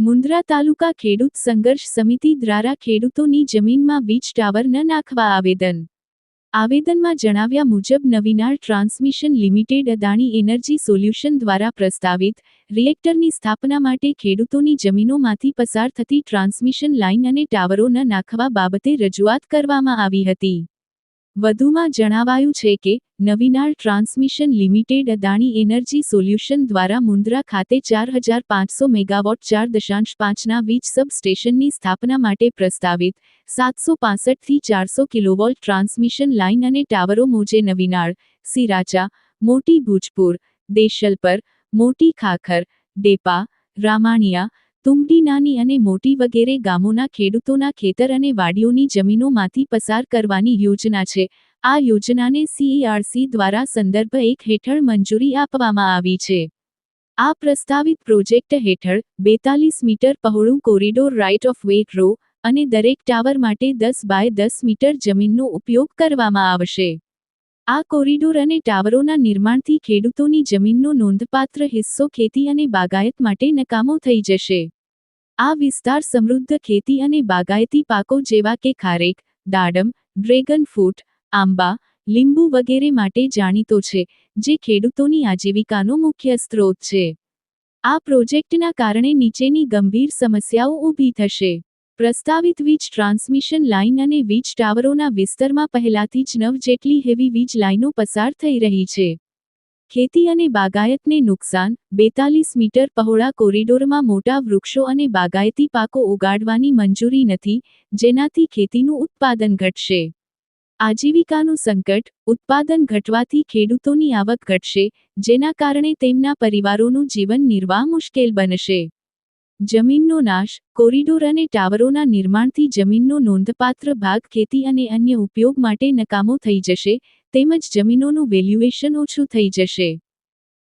મુન્દ્રા તાલુકા ખેડૂત સંઘર્ષ સમિતિ દ્વારા ખેડૂતોની જમીનમાં વીજ ટાવર ન નાખવા આવેદન આવેદનમાં જણાવ્યા મુજબ Navinal transmission limited Adani energy solution દ્વારા પ્રસ્તાવિત રિએક્ટરની સ્થાપના માટે ખેડૂતોની જમીનોમાંથી પસાર થતી ટ્રાન્સમિશન લાઇન અને ટાવરો ન નાખવા બાબતે રજૂઆત કરવામાં આવી હતી. વધુમાં જણાવાયું છે કે, Navinal transmission limited Adani energy solution દ્વારા મુન્દ્રા ખાતે ચાર હજાર પાંચસો મેગાવોટ ચાર દશાંશ પાંચના વીજ સબસ્ટેશનની સ્થાપના માટે પ્રસ્તાવિત સાતસો પાસઠથી ચારસો કિલોવોલ્ટ ટ્રાન્સમિશન લાઇન અને ટાવરો મોજે નવીનાળ, સિરાચા, મોટી ભુજપુર, દેશલપર, મોટી ખાખર, ડેપા, રામાણિયા તુમડી નાની અને મોટી વગેરે ગામોના ખેડૂતોના ખેતર અને વાડીઓની જમીનોમાંથી પસાર કરવાની યોજના છે. આ યોજનાને સીઈઆરસી દ્વારા સંદર્ભ એક હેઠળ મંજૂરી આપવામાં આવી છે. આ પ્રસ્તાવિત પ્રોજેક્ટ હેઠળ બેતાલીસ metre પહોળું corridor right of way row અને દરેક ટાવર માટે દસ બાય દસ મીટર જમીનનો ઉપયોગ કરવામાં આવશે. આ કોરિડોર અને ટાવરોના નિર્માણથી ખેડૂતોની જમીનનો નોંધપાત્ર હિસ્સો ખેતી અને બાગાયત માટે નકામો થઈ જશે. આ વિસ્તાર સમૃદ્ધ ખેતી અને બાગાયતી પાકો જેવા કે ખારેક, દાડમ, ડ્રેગન ફ્રૂટ, આંબા, લીંબુ વગેરે માટે જાણીતો છે, જે ખેડૂતોની આજીવિકાનો મુખ્ય સ્ત્રોત છે. આ પ્રોજેક્ટના કારણે નીચેની ગંભીર સમસ્યાઓ ઊભી થશે. પ્રસ્તાવિત વીજ ટ્રાન્સમિશન લાઇન અને વીજ ટાવરોના વિસ્તારમાં પહેલાથી જ નવ જેટલી હેવી વીજ લાઇનો પસાર થઈ રહી છે. ખેતી અને બાગાયતને નુકસાન, બેતાલીસ મીટર પહોળા કોરિડોરમાં મોટા વૃક્ષો અને બાગાયતી પાકો ઉગાડવાની મંજૂરી નથી, જેનાથી ખેતીનું ઉત્પાદન ઘટશે. આજીવિકાનું સંકટ, ઉત્પાદન ઘટવાથી ખેડૂતોની આવક ઘટશે, જેના કારણે તેમના પરિવારોનું જીવન નિર્વાહ મુશ્કેલ બનશે. જમીનનો નાશ, કોરિડોર અને ટાવરોના નિર્માણથી જમીનનો નોંધપાત્ર ભાગ ખેતી અને અન્ય ઉપયોગ માટે નકામો થઈ જશે, તેમજ જમીનોનું વેલ્યુએશન ઓછું થઈ જશે.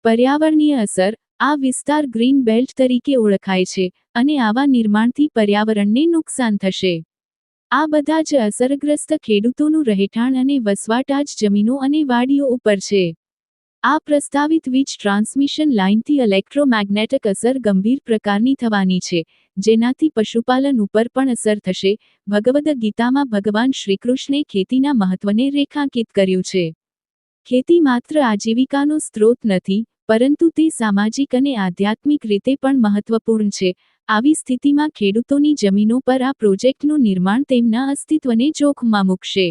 પર્યાવરણીય અસર, આ વિસ્તાર ગ્રીન બેલ્ટ તરીકે ઓળખાય છે, અને આવા નિર્માણથી પર્યાવરણને નુકસાન થશે. આ બધા જ અસરગ્રસ્ત ખેડૂતોનું રહેઠાણ અને વસવાટ આ જમીનો અને વાડીઓ ઉપર છે. આ પ્રસ્તાવિત વીજ ટ્રાન્સમિશન લાઇનથી ઇલેક્ટ્રોમેગ્નેટિક અસર ગંભીર પ્રકારની થવાની છે, જેનાથી પશુપાલન ઉપર પણ અસર થશે, ભગવદ ગીતામાં ભગવાન શ્રીકૃષ્ણે ખેતીના મહત્વને રેખાંકિત કર્યું છે. ખેતી માત્ર આજીવિકાનો સ્ત્રોત નથી, પરંતુ તે સામાજિક અને આધ્યાત્મિક રીતે પણ મહત્વપૂર્ણ છે. આવી સ્થિતિમાં ખેડૂતોની જમીનો પર આ પ્રોજેક્ટનું નિર્માણ તેમના અસ્તિત્વને જોખમમાં મૂકશે.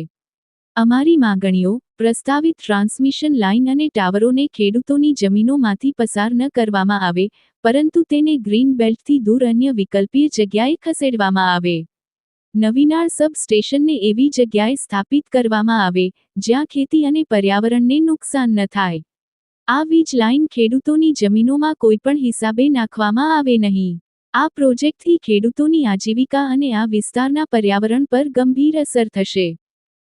અમારી માંગણીઓ પ્રસ્તાવિત ટ્રાન્સમિશન લાઇન અને ટાવરોને ખેડૂતોની જમીનોમાંથી પસાર ન કરવામાં આવે, પરંતુ તેને ગ્રીન બેલ્ટથી દૂર અન્ય વિકલ્પીય જગ્યાએ ખસેડવામાં આવે. નવીનાળ સબ સ્ટેશનને એવી જગ્યાએ સ્થાપિત કરવામાં આવે, જ્યાં ખેતી અને પર્યાવરણને નુકસાન ન થાય. આ વીજ લાઇન ખેડૂતોની જમીનોમાં કોઈપણ હિસાબે નાખવામાં આવે નહીં. આ પ્રોજેક્ટથી ખેડૂતોની આજીવિકા અને આ વિસ્તારના પર્યાવરણ પર ગંભીર અસર થશે.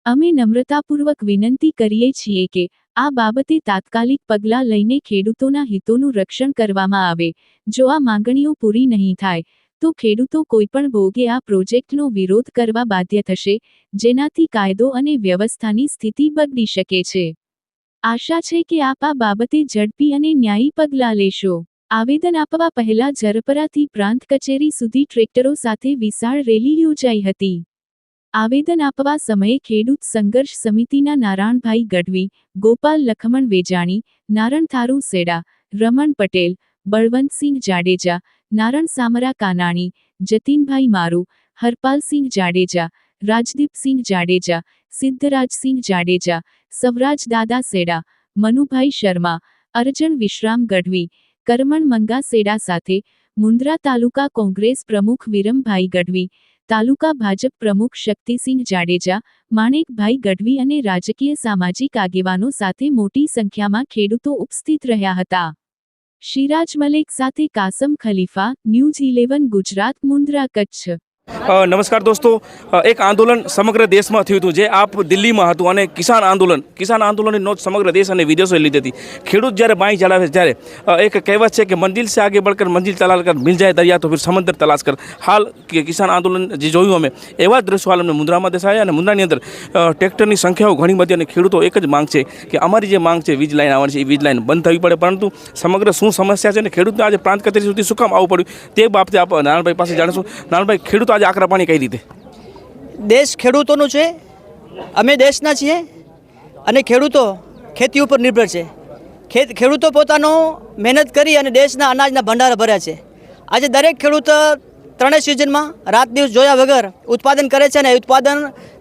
અમે નમ્રતાપૂર્વક વિનંતી કરીએ છીએ કે, આ બાબતે તાત્કાલિક પગલાં લઈને ખેડૂતોના હિતોનું રક્ષણ કરવામાં આવે. જો આ માંગણીઓ પૂરી નહીં થાય, તો ખેડૂતો કોઈપણ ભોગે આ પ્રોજેક્ટનો વિરોધ કરવા બાધ્ય થશે, જેનાથી કાયદો અને વ્યવસ્થાની સ્થિતિ બગડી શકે છે. આશા છે કે આપ આ બાબતે ઝડપી અને ન્યાયી પગલાં લેશો. આવેદન આપવા પહેલા જરપરાથી પ્રાંત કચેરી સુધી ટ્રેક્ટરો સાથે વિશાળ રેલી યોજાઈ હતી. આવેદન આપવા સમયે ખેડૂત સંઘર્ષ સમિતિના નારાયણભાઈ ગઢવી, ગોપાલ લખમણ વેજાણી નારણથારુ સેડા, રમણ પટેલ, બળવંતસિંહ જાડેજા, નારણ સામરા કાનાણી, જતીનભાઈ મારુ, હરપાલસિંહ જાડેજા, રાજદીપસિંહ જાડેજા, સિદ્ધરાજસિંહ જાડેજા, સવરાજ દાદા સેડા, મનુભાઈ શર્મા, અરજણ વિશ્રામ ગઢવી, કરમણ મંગા સેડા સાથે મુન્દ્રા તાલુકા કોંગ્રેસ પ્રમુખ વિરમભાઈ ગઢવી તાલુકા ભાજપ પ્રમુખ શક્તિસિંહ જાડેજા માણેકભાઈ ગઢવી અને રાજકીય સામાજિક આગેવાનો સાથે મોટી સંખ્યામાં ખેડૂતો ઉપસ્થિત રહ્યા હતા. શિરાજ મલેક સાથે કાસમ ખલીફા, ન્યૂઝ ઇલેવન ગુજરાત, મુન્દ્રા કચ્છ. નમસ્કાર દોસ્તો. એક આંદોલન સમગ્ર દેશમાં થયું હતું. જે આપ દિલ્હીમાં હતું અને કિસાન આંદોલન, કિસાન આંદોલનની નોંધ સમગ્ર દેશ અને વિદેશોએ લીધી હતી. ખેડૂત જ્યારે બાઈ ચલાવે છે ત્યારે એક કહેવત છે કે મંજિલ સે આગે બળકર મંજિલ તલાલ કર, મિલ જાય દરિયા તો ફિર સમંદર તલાશ કર. હાલ કિસાન આંદોલન જે જોયું અમે, એવા દ્રશ્યો હાલ અમને મુદ્રામાં દેખાયા અને મુદ્રાની અંદર ટ્રેક્ટરની સંખ્યાઓ ઘણી બધી અને ખેડૂતો એક જ માંગ છે કે અમારી જે માંગ છે, વીજ લાઈન આવવાની છે, એ વીજ લાઈન બંધ થવી પડે. પરંતુ સમગ્ર શું સમસ્યા છે અને ખેડૂતને આજે પ્રાંત કચેરી સુધી શું કામ આવવું પડ્યું તે બાબતે આપ નારાયણભાઈ પાસે જાણીશું. નારાયણભાઈ ખેડૂતો આજે આકરા પાણી કઈ રીતે? દેશ ખેડૂતોનું છે, અમે દેશના છીએ અને ખેડૂતો ખેતી ઉપર નિર્ભર છે. ખેત, ખેડૂતો પોતાનો મહેનત કરી અને દેશના અનાજના ભંડારા ભર્યા છે. આજે દરેક ખેડૂત ત્રણેય સિઝનમાં રાત દિવસ જોયા વગર ઉત્પાદન કરે છે અને ઉત્પાદન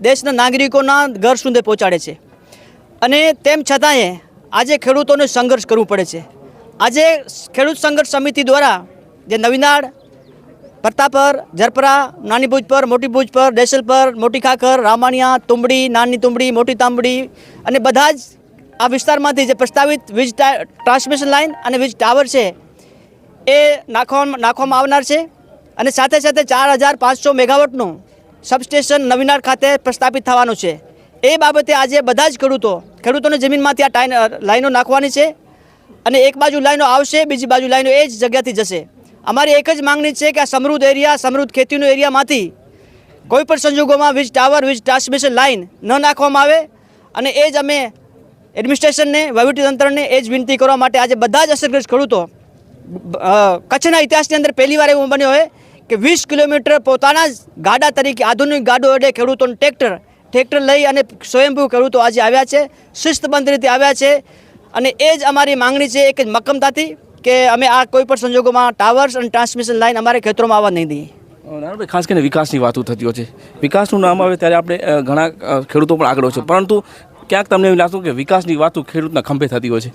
દેશના નાગરિકોના ઘર સુધી પહોંચાડે છે. અને તેમ છતાંય આજે ખેડૂતોને સંઘર્ષ કરવું પડે છે. આજે ખેડૂત સંઘર્ષ સમિતિ દ્વારા જે નવીનાળ પ્રતાપર ઝરપરા નાની ભુજ પર, મોટી ભુજ પર, ડેસલ પર, મોટી ખાખર, રામાણિયા, તુંબડી, નાની તુંબડી, મોટી તાંબડી અને બધા જ આ વિસ્તારમાંથી જે પ્રસ્તાવિત વીજ ટ્રાન્સમિશન લાઇન અને વીજ ટાવર છે, એ નાખવા નાખવામાં આવનાર છે અને સાથે સાથે ચાર હજાર પાંચસો મેગાવોટનું સબસ્ટેશન નવીનાર ખાતે પ્રસ્થાપિત થવાનું છે. એ બાબતે આજે બધા જ ખેડૂતો, ખેડૂતોની જમીનમાંથી આ લાઈનો નાખવાની છે અને એક બાજુ લાઈનો આવશે, બીજી બાજુ લાઈનો એ જ જગ્યાથી જશે. અમારી એક જ માંગણી છે કે આ સમૃદ્ધ એરિયા, સમૃદ્ધ ખેતીનો એરિયામાંથી કોઈ પણ સંજોગોમાં વીજ ટાવર, વીજ ટ્રાન્સમિશન લાઇન ન નાખવામાં આવે અને એ જ અમે એડમિનિસ્ટ્રેશનને વહીવટીતંત્રને એ જ વિનંતી કરવા માટે આજે બધા જ અસરગ્રસ્ત ખેડૂતો કચ્છના ઇતિહાસની અંદર પહેલીવાર એવું બન્યો હોય કે વીસ કિલોમીટર પોતાના જ ગાડા તરીકે, આધુનિક ગાડો એટલે ખેડૂતોનું ટ્રેક્ટર ટ્રેક્ટર લઈ અને સ્વયંભૂ ખેડૂતો આજે આવ્યા છે, શિસ્તબંધ રીતે આવ્યા છે અને એ જ અમારી માંગણી છે, એક જ મક્કમતાથી કે અમે આ કોઈ પણ સંજોગોમાં ટાવર્સ અને ટ્રાન્સમિશન લાઇન અમારે ખેતરોમાં આવવા નહીં દઈએ. નારાયણભાઈ ખાસ કરીને વિકાસની વાતો થતી હોય છે. વિકાસનું નામ આવે ત્યારે આપણે ઘણા ખેડૂતો પણ આગળ હોય છે. પરંતુ ક્યાંક તમને એવું લાગતું કે વિકાસની વાતો ખેડૂતના ખંભે થતી હોય છે?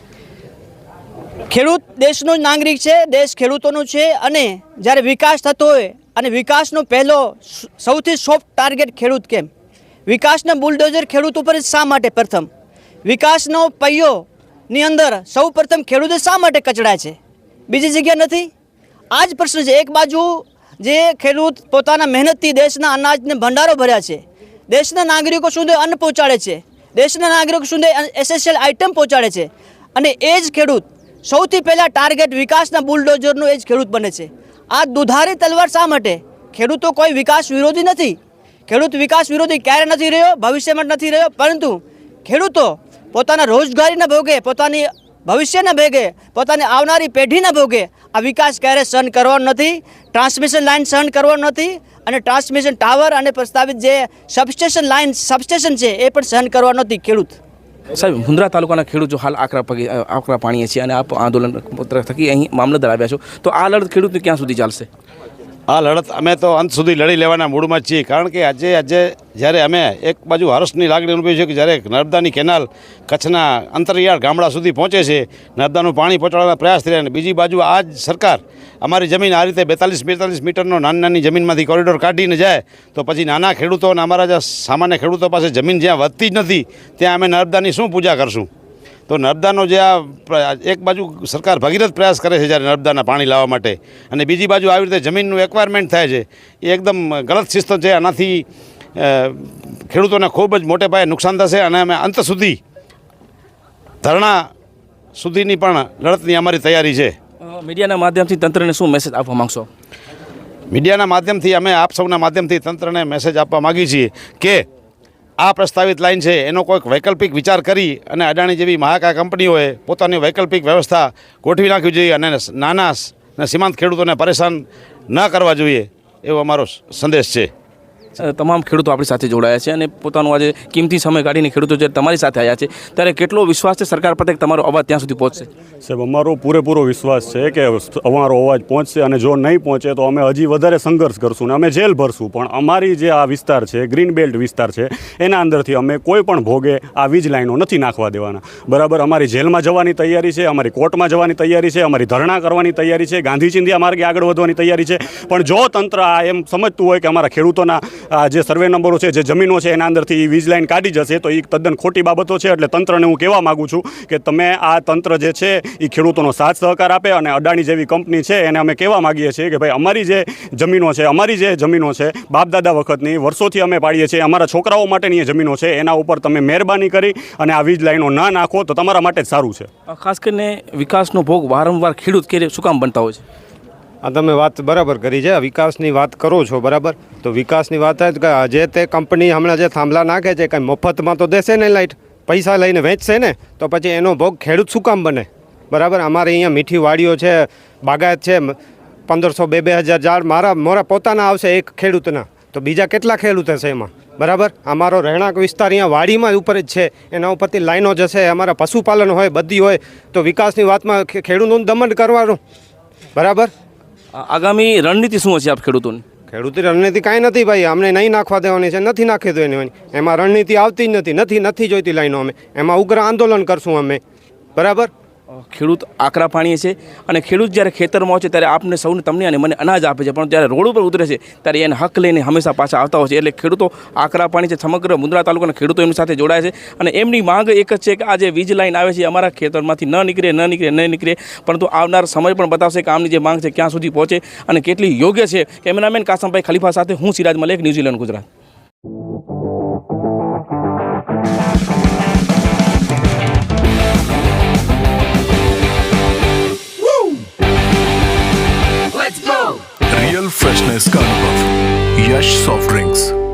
ખેડૂત દેશનો જ નાગરિક છે દેશ ખેડૂતોનો છે અને જ્યારે વિકાસ થતો હોય અને વિકાસનો પહેલો સૌથી સોફ્ટ ટાર્ગેટ ખેડૂત કેમ? વિકાસના બુલડોઝર ખેડૂત ઉપર શા માટે પ્રથમ? વિકાસનો પૈયોની અંદર સૌ પ્રથમ ખેડૂતો શા માટે કચડાય છે? બીજી જગ્યા નથી? આ જ પ્રશ્ન છે. એક બાજુ જે ખેડૂત પોતાના મહેનતથી દેશના અનાજને ભંડારો ભર્યા છે. દેશના નાગરિકો સુધી અન્ન પહોંચાડે છે. દેશના નાગરિકો સુધી એસેન્શિયલ આઇટમ પહોંચાડે છે. અને એ જ ખેડૂત સૌથી પહેલાં ટાર્ગેટ વિકાસના બુલડોઝરનો એ જ ખેડૂત બને છે. આ દુધારી તલવાર શા માટે? ખેડૂતો કોઈ વિકાસ વિરોધી નથી. ખેડૂત વિકાસ વિરોધી ક્યારે નથી રહ્યો? ભવિષ્યમાં નથી રહ્યો. પરંતુ ખેડૂતો પોતાના રોજગારીના ભોગે, પોતાની ભવિષ્યના ભેગે, પોતાની આવનારી પેઢીના ભોગે આ વિકાસ ક્યારે સહન કરવાનો નથી, ટ્રાન્સમિશન લાઇન સહન કરવાનો નથી અને ટ્રાન્સમિશન ટાવર અને પ્રસ્તાવિત જે સબસ્ટેશન લાઇન, સબસ્ટેશન છે એ પણ સહન કરવાનો નથી ખેડૂત. સાહેબ મુન્દ્રા તાલુકાના ખેડૂત હાલ આકરા પગે આકરા પાણીએ છીએ અને આપ આંદોલન થકી અહીં મામલતદાર આવ્યા છો, તો આ લડત ખેડૂતને ક્યાં સુધી ચાલશે? આ લડત અમે તો અંત સુધી લડી લેવાના મૂડમાં છીએ. કારણ કે આજે આજે જ્યારે અમે એક બાજુ હર્ષની લાગણી અનુભવી છે કે જ્યારે નર્મદાની કેનાલ કચ્છના અંતરિયાળ ગામડા સુધી પહોંચે છે, નર્મદાનું પાણી પહોંચાડવાના પ્રયાસ થઈ રહ્યા બીજી બાજુ આ સરકાર અમારી જમીન આ રીતે બેતાલીસ બેતાલીસ મીટરનો નાની નાની જમીનમાંથી કોરિડોર કાઢીને જાય, તો પછી નાના ખેડૂતો અને અમારા જે સામાન્ય ખેડૂતો પાસે જમીન જ્યાં વધતી જ નથી, ત્યાં અમે નર્મદાની શું પૂજા કરશું? તો નર્મદાનો જે આ એક બાજુ સરકાર ભગીરથ પ્રયાસ કરે છે જ્યારે નર્મદાના પાણી લાવવા માટે અને બીજી બાજુ આવી રીતે જમીનનું એક્વાયરમેન્ટ થાય છે એ એકદમ ગલત સિસ્ટમ છે. આનાથી ખેડૂતોને ખૂબ જ મોટે પાયે નુકસાન થશે અને અમે અંત સુધી ધરણા સુધીની પણ લડતની અમારી તૈયારી છે. મીડિયાના માધ્યમથી તંત્રને શું મેસેજ આપવા માગશો? મીડિયાના માધ્યમથી અમે આપ સૌના માધ્યમથી તંત્રને મેસેજ આપવા માગીએ છીએ કે આ પ્રસ્તાવિત લાઇન છે, એનો કોઈક વૈકલ્પિક વિચાર કરી અને અદાણી જેવી મહાકા કંપનીઓએ પોતાની વૈકલ્પિક વ્યવસ્થા ગોઠવી નાખવી જોઈએ અને નાના અને સીમાંત ખેડૂતોને પરેશાન ન કરવા જોઈએ, એવો અમારો સંદેશ છે. તમામ ખેડૂતો આપણી સાથે જોડાયા છે અને પોતાનો આજે કિંમતી સમય કાઢીને ખેડૂતો જ્યારે તમારી સાથે આવ્યા છે, ત્યારે કેટલો વિશ્વાસ છે સરકાર પ્રત્યે તમારો અવાજ ત્યાં સુધી પહોંચશે? સાહેબ, અમારો પૂરેપૂરો વિશ્વાસ છે કે અમારો અવાજ પહોંચશે અને જો નહીં પહોંચે તો અમે હજી વધારે સંઘર્ષ કરશું ને અમે જેલ ભરશું. પણ અમારી જે આ વિસ્તાર છે, ગ્રીન બેલ્ટ વિસ્તાર છે, એના અંદરથી અમે કોઈ પણ ભોગે આ વીજ લાઈનો નથી નાખવા દેવાના. બરાબર, અમારી જેલમાં જવાની તૈયારી છે, અમારી કોર્ટમાં જવાની તૈયારી છે, અમારી ધરણા કરવાની તૈયારી છે, ગાંધી ચિંધિયા માર્ગે આગળ વધવાની તૈયારી છે. પણ જો તંત્ર આ એમ સમજતું હોય કે અમારા ખેડૂતોના જે સર્વે નંબરો છે, જે જમીનો છે, એના અંદરથી વીજ લાઇન કાઢી જશે, તો એ તદ્દન ખોટી બાબતો છે, એટલે તંત્રને હું કહેવા માગું છું કે તમે આ તંત્ર જે છે એ ખેડૂતોનો સાથ સહકાર આપે અને અડાણી જેવી કંપની છે, એને અમે કહેવા માગીએ છીએ કે ભાઈ, અમારી જે જમીનો છે, અમારી જે જમીનો છે બાપ દાદા વખતની, વર્ષોથી અમે પાડીએ છીએ, અમારા છોકરાઓ માટેની એ જમીનો છે, એના ઉપર તમે મહેરબાની કરી અને આ વીજ લાઈનો ના નાખો, તો તમારા માટે જ સારું છે. ખાસ કરીને વિકાસનો ભોગ વારંવાર ખેડૂત કે શું કામ બનતા હોય છે? આ તમે વાત બરાબર કરી છે વિકાસની વાત કરો છો, બરાબર? તો વિકાસની વાત થાય કે જે તે કંપની હમણાં જે થાંભલા નાખે છે, કંઈ મફતમાં તો દેશે ને લાઇટ પૈસા લઈને વેચશે ને, તો પછી એનો ભોગ ખેડૂત શું કામ બને? બરાબર? અમારે અહીંયા મીઠી વાડીઓ છે, બાગાયત છે પંદરસો બે બે હજાર ઝાડ મારા મારા પોતાના આવશે એક ખેડૂતના. તો બીજા કેટલા ખેડૂત હશે એમાં? બરાબર? અમારો રહેણાંક વિસ્તાર અહીંયા વાડીમાં ઉપર જ છે, એના ઉપરથી લાઈનો જશે, અમારા પશુપાલન હોય, બધી હોય, તો વિકાસની વાતમાં ખેડૂતોનું દમન કરવાનું. બરાબર? આગામી રણનીતિ શું હશે આપ ખેડૂતોની? ખેડૂતી રણનીતિ કાંઈ નથી ભાઈ, અમને નહીં નાખવા દેવાની છે, નથી નાખી દેવાની એમાં રણનીતિ આવતી જ નથી નથી નથી જોઈતી લાઈનો અમે. એમાં ઉગ્ર આંદોલન કરશું અમે. બરાબર? ખેડૂત આકરા પાણીએ છે અને ખેડૂત જ્યારે ખેતરમાં હોય છે ત્યારે આપને સૌને તમને અને મને અનાજ આપે છે. પણ જ્યારે રોડ ઉપર ઉતરે છે ત્યારે એને હક લઈને હંમેશા પાછા આવતા હોય છે. એટલે ખેડૂતો આકરા પાણી છે. સમગ્ર મુંદ્રા તાલુકાના ખેડૂતો એમની સાથે જોડાય છે. અને એમની માંગ એક જ છે કે આ જે વીજ લાઈન આવે છે અમારા ખેતરમાંથી ન નીકળે ન નીકળે ન નીકળે. પરંતુ આવનાર સમય પણ બતાવશે કે આમની જે માંગ છે ક્યાં સુધી પહોંચે અને કેટલી યોગ્ય છે. કેમેરામેન કાસમભાઈ ખલીફા સાથે હું Siraj Malek New Zealand, Gujarat. National carnival Yash soft drinks